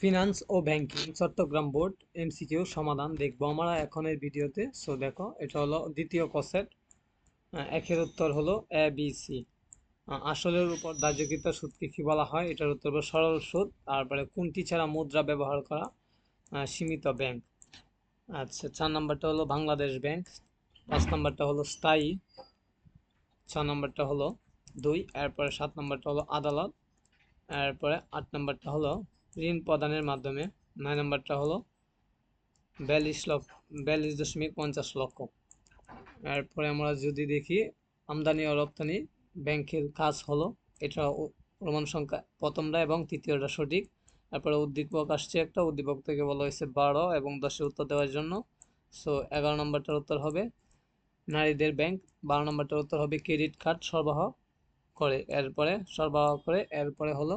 Finance ও banking Chittagong board MCQ সমাধান দেখব আমরা এখন এই ভিডিওতে। সো দেখো, এটা হলো দ্বিতীয় কসেট একের উত্তর হলো এ বি সি আসলের উপর দাহ্যকৃত সুদকে কী বলা হয়? এটার উত্তর হলো সরল সুদ। তারপরে, কোনটি ছাড়া মুদ্রা ব্যবহার করা সীমিত ব্যাংক আচ্ছা চার নম্বরটা হলো বাংলাদেশ ব্যাংক পাঁচ নম্বরটা হলো স্থায়ী। ছ নম্বরটা হলো দুই। এরপরে সাত নম্বরটা হলো আদালত। এরপরে আট নম্বরটা হলো ঋণ প্রদানের মাধ্যমে, নয় নম্বরটা হলো বিয়াল্লিশ লক্ষ, বিয়াল্লিশ দশমিক পঞ্চাশ লক্ষ। এরপরে আমরা যদি দেখি আমদানি ও রপ্তানি ব্যাংকের কাজ হলো, এটা প্রমাণ সংখ্যা প্রথমটা এবং তৃতীয়টা সঠিক। তারপরে উদ্দীপক আসছে একটা, উদ্দীপক থেকে বলা হয়েছে বারো এবং দশের উত্তর দেওয়ার জন্য। সো, এগারো নম্বরটার উত্তর হবে নারীদের ব্যাংক, বারো নম্বরটার উত্তর হবে ক্রেডিট কার্ড সরবরাহ করে, এরপরে সরবরাহ করে, এরপরে হলো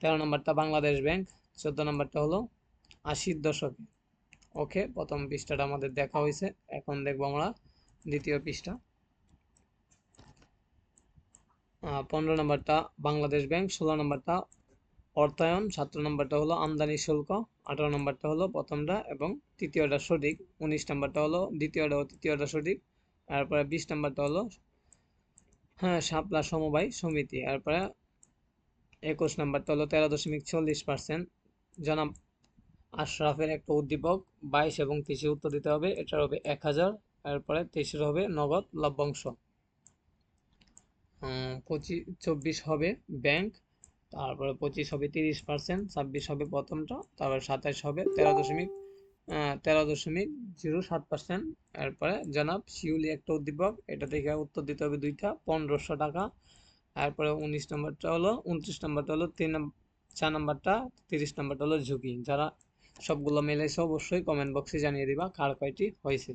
তেরো নম্বরটা বাংলাদেশ ব্যাংক, চোদ্দ নম্বরটা হলো আশির দশকে। ওকে, প্রথম পৃষ্ঠাটা আমাদের দেখা হয়েছে। এখন দেখব আমরা দ্বিতীয় পৃষ্ঠা। পনেরো নম্বরটা বাংলাদেশ ব্যাংক, ষোলো নম্বরটা অর্থায়ন, সতেরো নম্বরটা হলো আমদানি শুল্ক, আঠারো নম্বরটা হলো প্রথমটা এবং তৃতীয়টা সঠিক, উনিশ নম্বরটা হলো দ্বিতীয়টা ও তৃতীয়টা সঠিক, তারপরে বিশ নম্বরটা হলো হ্যাঁ শাপলা সমবায় সমিতি, তারপরে একুশ নম্বরটা হলো তেরো দশমিক চল্লিশ পার্সেন্ট জনাব আশরাফের একটা উদ্দীপক, বাইশ এবং তেইশে উত্তর দিতে হবে, এটার হবে এক হাজার তারপরে তেইশের হবে নগদ লভ্যাংশ। পঁচিশ, চব্বিশ হবে ব্যাংক, তারপরে পঁচিশ হবে তিরিশ পার্সেন্ট ছাব্বিশ হবে প্রথমটা, তারপরে সাতাশ হবে তেরো দশমিক তেরো দশমিক জিরো সাত পার্সেন্ট এরপরে জনাব শিউলি একটা উদ্দীপক, এটা থেকে উত্তর দিতে হবে দুইটা, পনেরোশো টাকা। তারপরে উনিশ নম্বরটা হলো, উনত্রিশ নম্বরটা হলো, তিন চার নম্বরটা, তিরিশ নম্বরটা হলো ঝুঁকি। যারা সবগুলো মিলেছে অবশ্যই কমেন্ট বক্সে জানিয়ে দিবা কার কয়টি হয়েছে।